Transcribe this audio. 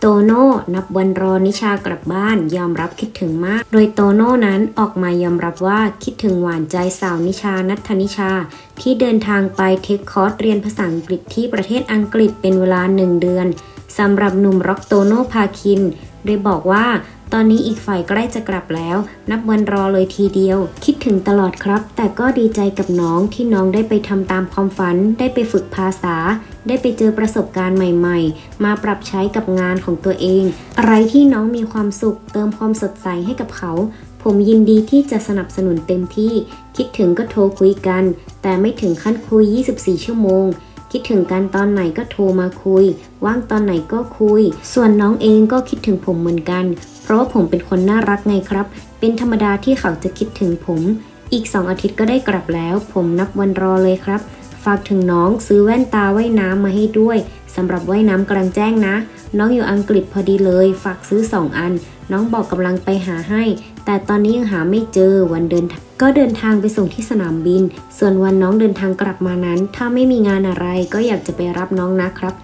โตโน่นับวันรอนิชากลับบ้านยอมรับคิดถึงมาก โดยโตโน่นั้นออกมายอมรับว่าคิดถึงหวานใจสาวนิชานัทธนิชา ที่เดินทางไปเทคคอร์สเรียนภาษาอังกฤษที่ประเทศอังกฤษเป็นเวลาหนึ่งเดือนสำหรับหนุ่มร็อกโตโน่พาคิน โดยบอกว่าตอนนี้อีกฝ่ายใกล้จะกลับแล้ว นับวันรอเลยทีเดียว คิด ถึงตลอดครับ แต่ก็ดีใจกับน้องที่น้องได้ไปทำตามความฝัน ได้ไปฝึกภาษา ได้ไปเจอประสบการณ์ใหม่ๆ มาปรับใช้กับงานของตัวเอง อะไรที่น้องมีความสุข เติมความสดใสให้กับเขา ผมยินดีที่จะสนับสนุนเต็มที่ คิดถึงก็โทรคุยกัน แต่ไม่ถึงขั้นคุย 24 ชั่วโมง คิดถึงกันตอนไหนก็โทรมาคุย ว่างตอนไหนก็คุย ส่วนน้องเองก็คิดถึงผมเหมือนกัน เพราะว่าผมเป็นคนน่ารักไงครับ เป็นธรรมดาที่เขาจะคิดถึงผม อีกสองอาทิตย์ก็ได้กลับแล้ว ผมนับวันรอเลยครับากถึงน้องซื้อแว่นตาว่ายน้ำมาให้ด้วยสำหรับว่ายน้ำกลางแจ้งนะ น้องอยู่อังกฤษพอดีเลย ฝากซื้อสองอัน น้องบอกกำลังไปหาให้ แต่ตอนนี้ยังหาไม่เจอวันเดิน ก็เดินทางไปส่งที่สนามบิน ส่วนวันน้องเดินทางกลับมานั้น ถ้าไม่มีงานอะไรก็อยากจะไปรับน้องนะครับ